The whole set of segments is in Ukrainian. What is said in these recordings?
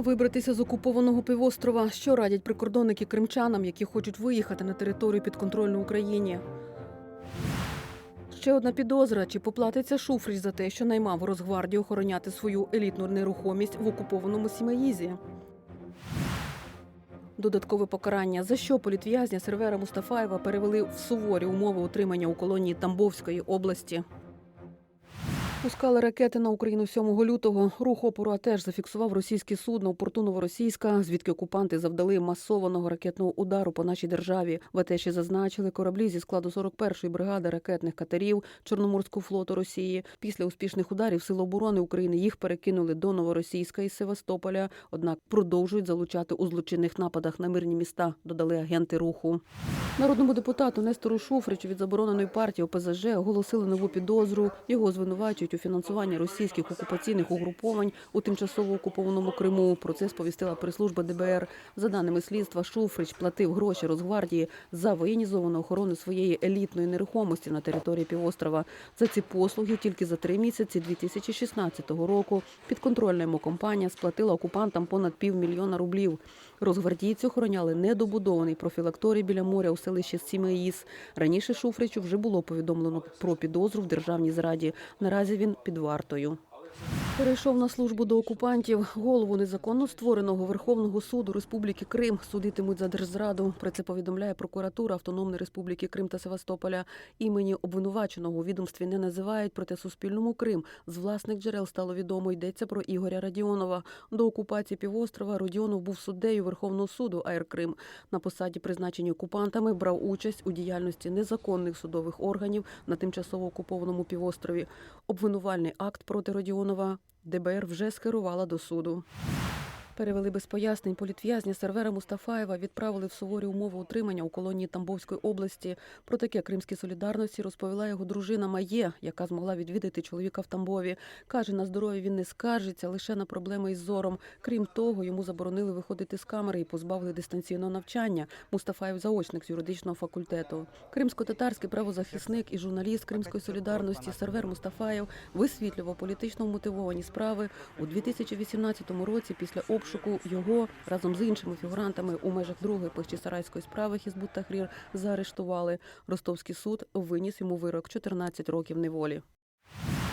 Вибратися з окупованого півострова, що радять прикордонники кримчанам, які хочуть виїхати на територію підконтрольну Україні. Ще одна підозра: чи поплатиться Шуфрич за те, що наймав Росгвардію охороняти свою елітну нерухомість в окупованому Сімеїзі. Додаткове покарання, за що політв'язня сервера Мустафаєва перевели в суворі умови утримання у колонії Тамбовської області. Пускали ракети на Україну 7 лютого. Рух опору теж зафіксував російське судно у порту Новоросійська, звідки окупанти завдали масованого ракетного удару по нашій державі. В АТЕШі зазначили кораблі зі складу 41-ї бригади ракетних катерів Чорноморського флоту Росії. Після успішних ударів Сил оборони України їх перекинули до Новоросійська із Севастополя. Однак продовжують залучати у злочинних нападах на мирні міста. Додали агенти руху. Народному депутату Нестору Шуфричу від забороненої партії ОПЗЖ оголосили нову підозру. Його звинувачують у фінансуванні російських окупаційних угруповань у тимчасово окупованому Криму. Про це сповістила прес-служба ДБР. За даними слідства, Шуфрич платив гроші Росгвардії за воєнізовану охорону своєї елітної нерухомості на території півострова. За ці послуги тільки за три місяці 2016 року підконтрольна йому компанія сплатила окупантам понад півмільйона рублів. Розгвардійці охороняли недобудований профілакторій біля моря у селищі Сімеїс. Раніше Шуфричу вже було повідомлено про підозру в державній зраді. Наразі він під вартою. Перейшов на службу до окупантів. Голову незаконно створеного Верховного суду Республіки Крим судитимуть за держзраду. Про це повідомляє прокуратура Автономної Республіки Крим та Севастополя. Імені обвинуваченого у відомстві не називають, проте Суспільному Крим з власних джерел стало відомо. Йдеться про Ігоря Радіонова. До окупації півострова Радіонов був суддею Верховного суду АР Крим. На посаді, призначені окупантами, брав участь у діяльності незаконних судових органів на тимчасово окупованому півострові. Обвинувальний акт проти Родіонова ДБР вже скерувала до суду. Перевели без пояснень політв'язня сервера Мустафаєва відправили в суворі умови утримання у колонії Тамбовської області. Про таке кримській солідарності розповіла його дружина Має, яка змогла відвідати чоловіка в Тамбові. Каже, на здоров'я він не скаржиться лише на проблеми із зором. Крім того, йому заборонили виходити з камери і позбавили дистанційного навчання. Мустафаєв заочник з юридичного факультету. Кримсько-татарський правозахисник і журналіст Кримської солідарності сервер Мустафаєв висвітлював політично мотивовані справи у 2018 році. Після обшуку його разом з іншими фігурантами у межах другої Пахчисарайської справи Хізбут Тахрір заарештували. Ростовський суд виніс йому вирок 14 років неволі.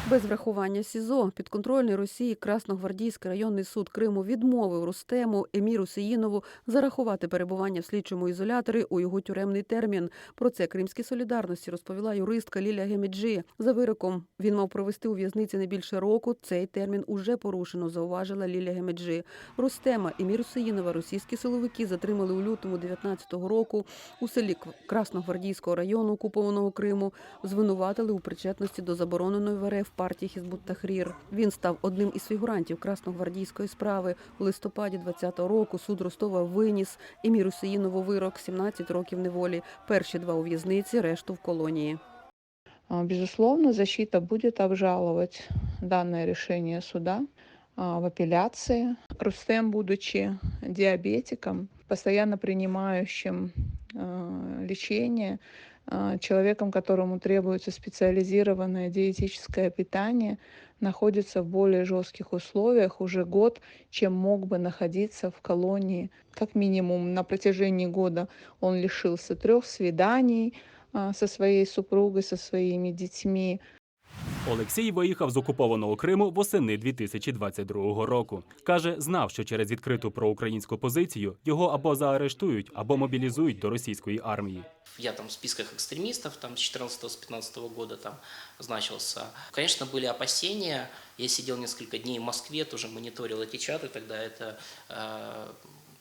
Без врахування СІЗО підконтрольний Росії Красногвардійський районний суд Криму відмовив Рустему Еміру Сеїнову зарахувати перебування в слідчому ізоляторі у його тюремний термін. Про це Кримській солідарності розповіла юристка Лілія Геміджі. За вироком він мав провести у в'язниці не більше року. Цей термін уже порушено, зауважила Лілія Гемеджі. Рустема Еміру Сеїнова російські силовики затримали у лютому 19-го року у селі Красногвардійського району окупованого Криму. Звинуватили у причетності до забороненої в партії Хізбут Тахрір. Він став одним із фігурантів красногвардійської справи. У листопаді 20-го року суд Ростова виніс Еміру Сеїнову вирок 17 років неволі. Перші два у в'язниці, решту в колонії. Безусловно, защита будет обжаловать данное решение суда в апелляции. Рустем, будучи диабетиком, постоянно лечение, а, человеком, которому требуется специализированное диетическое питание, находится в более жестких условиях уже год, чем мог бы находиться в колонии. Как минимум на протяжении года он лишился трех свиданий, а, со своей супругой, со своими детьми. Олексій виїхав з окупованого Криму восени 2022 року. Каже, знав, що через відкриту проукраїнську позицію його або заарештують, або мобілізують до російської армії. Я там в списках экстремистов там, с 14-15 года там значился. Конечно, были опасения. Я сидел несколько дней в Москве, тоже мониторил эти чаты. Тогда это э,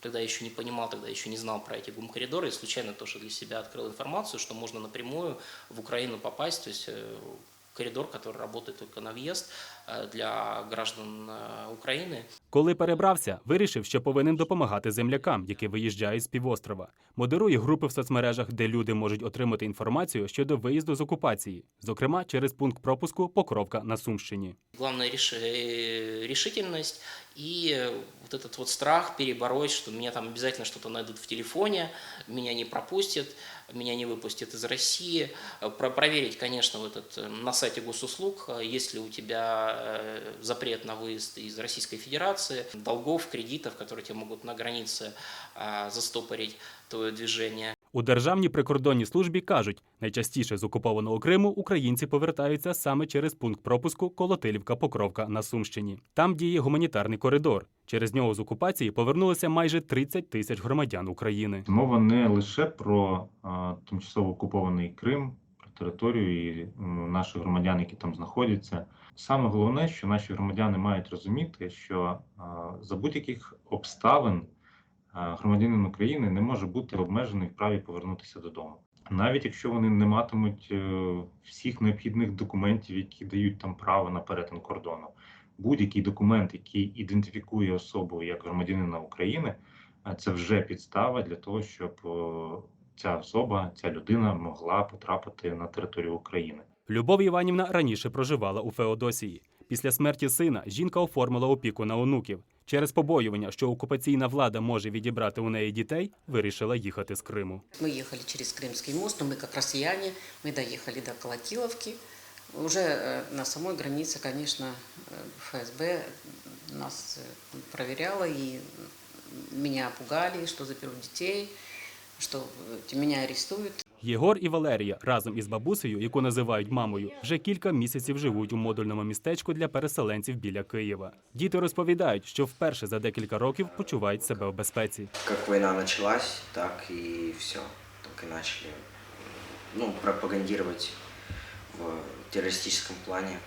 Тогда я еще не понимал, тогда еще не знал про эти гум-коридоры. И случайно тоже для себя открыл информацию, что можно напрямую в Украину попасть. То есть э, коридор, который работает только на въезд э, для граждан э, Украины. Коли перебрався, вирішив, що повинен допомагати землякам, які виїжджають з півострова. Модерує групи в соцмережах, де люди можуть отримати інформацію щодо виїзду з окупації, зокрема через пункт пропуску Покровка на Сумщині. Главное реш- э, решительность и э, вот этот вот страх перебороть, что меня там обязательно что-то найдут в телефоне, меня не пропустят. Меня не выпустят из России. Э, Про проверить, конечно, вот этот, э, на сайте госуслуг, э, есть ли у тебя запрет на выезд из Российской Федерации, долгов, кредитов, которые тебе могут на границе а, застопорить твое движение. У Державній прикордонній службі кажуть, найчастіше з окупованого Криму українці повертаються саме через пункт пропуску Колотилівка-Покровка на Сумщині. Там діє гуманітарний коридор. Через нього з окупації повернулося майже 30 тисяч громадян України. Мова не лише про а, тимчасово окупований Крим, про територію і наших громадян, які там знаходяться. Саме головне, що наші громадяни мають розуміти, що а, за будь-яких обставин громадянин України не може бути обмежений в праві повернутися додому. Навіть якщо вони не матимуть е, всіх необхідних документів, які дають там право на перетин кордону, будь-який документ, який ідентифікує особу як громадянина України, це вже підстава для того, щоб ця особа, ця людина могла потрапити на територію України. Любов Іванівна раніше проживала у Феодосії. Після смерті сина жінка оформила опіку на онуків. Через побоювання, що окупаційна влада може відібрати у неї дітей, вирішила їхати з Криму. Мы ехали через Крымский мост, но мы как россияне, мы доехали до Колотиловки. Уже э, на самой границе, конечно, э, ФСБ нас э, проверяла и меня пугали, что заберут детей, что э, меня арестуют. Єгор і Валерія разом із бабусею, яку називають мамою, вже кілька місяців живуть у модульному містечку для переселенців біля Києва. Діти розповідають, що вперше за декілька років почувають себе в безпеці. Как война началась, так и все. Так и начали ну, пропагандировать в террористическом плане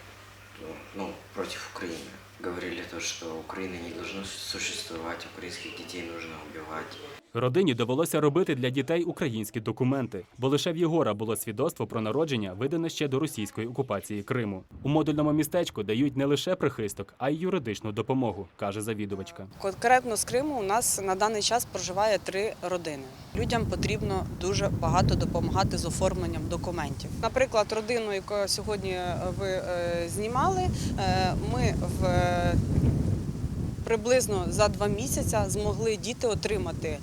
ну, против Украины. Говорили то, что Украина не должна существовать, украинских детей нужно убивать. Родині довелося робити для дітей українські документи, бо лише в Єгора було свідоцтво про народження, видане ще до російської окупації Криму. У модульному містечку дають не лише прихисток, а й юридичну допомогу, каже завідувачка. Конкретно з Криму у нас на даний час проживає три родини. Людям потрібно дуже багато допомагати з оформленням документів. Наприклад, родину, яку сьогодні ви е, знімали, е, ми в приблизно за два місяці змогли діти отримати е,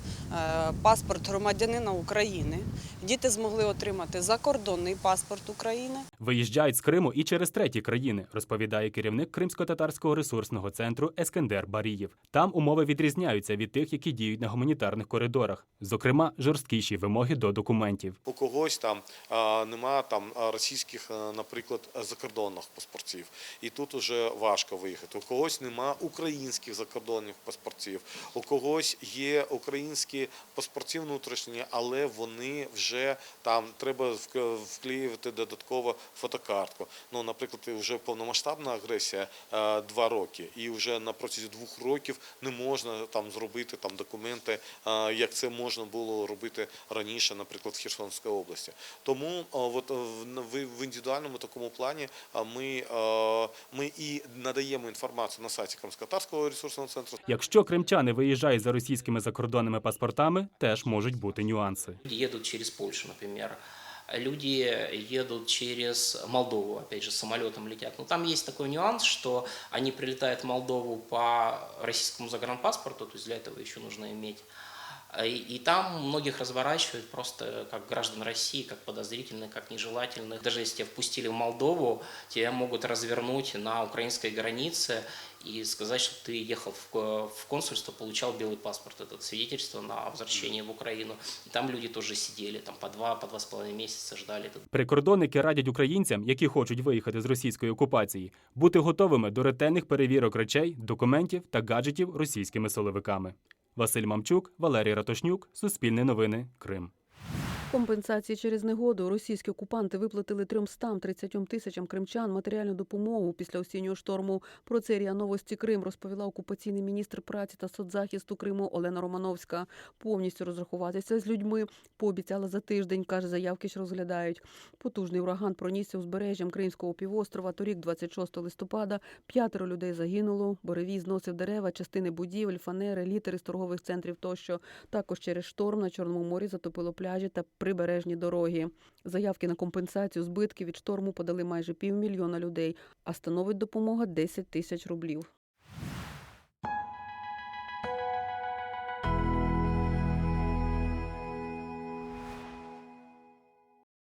паспорт громадянина України. Діти змогли отримати закордонний паспорт України. Виїжджають з Криму і через треті країни, розповідає керівник Кримсько-татарського ресурсного центру Ескендер Барієв. Там умови відрізняються від тих, які діють на гуманітарних коридорах, зокрема, жорсткіші вимоги до документів. У когось там а, нема там російських, наприклад, закордонних паспортів, і тут уже важко виїхати. У когось нема українських закордонних паспортів, у когось є українські паспорти внутрішні, але вони вже там треба вк- вклеювати додатково фотокартку. Ну, наприклад, вже повномасштабна агресія два роки, і вже на протязі двох років не можна там зробити там документи, як це можна було робити раніше, наприклад, в Херсонській області. Тому а, от, е, в- індивідуальному такому плані а, ми, ми і надаємо інформацію на сайті Кримсько-Татарського ресурсного центру. Якщо кримчани виїжджають за російськими закордонними паспортами, теж можуть бути нюанси. Едут через Польшу, например. Люди едут через Молдову, опять же, самолетом летят. Но там есть такой нюанс, что они прилетают в Молдову по российскому загранпаспорту, то есть для этого еще нужно иметь. А И, и там многих разворачивают просто как граждан России, как подозрительных, как нежелательных. Даже если тебя впустили в Молдову, тебя могут развернуть на украинской границе и сказать, что ты ехал в, в консульство, получал белый паспорт, это свидетельство на возвращение в Украину. И там люди тоже сидели, там по два, по два с половиной месяца ждали. этот Прикордонники радять українцям, які хочуть виїхати з російської окупації, бути готовими до ретельних перевірок речей, документів та гаджетів російськими силовиками. Василь Мамчук, Валерій Ратошнюк, Суспільне новини, Крим. Компенсації через негоду російські окупанти виплатили 330 тисячам кримчан матеріальну допомогу після осіннього шторму. Про це РІА Новості Крим розповіла окупаційний міністр праці та соцзахисту Криму Олена Романовська. Повністю розрахуватися з людьми пообіцяла за тиждень. каже, заявки ж розглядають. Потужний ураган пронісся узбережжям Кримського півострова. Торік, 26 листопада, п'ятеро людей загинуло. Боревій зносив дерева, частини будівель, фанери, літери з торгових центрів тощо. Також через шторм на Чорному морі затопило пляжі та прибережні дороги. Заявки на компенсацію збитків від шторму подали майже півмільйона людей, а становить допомога 10 тисяч рублів.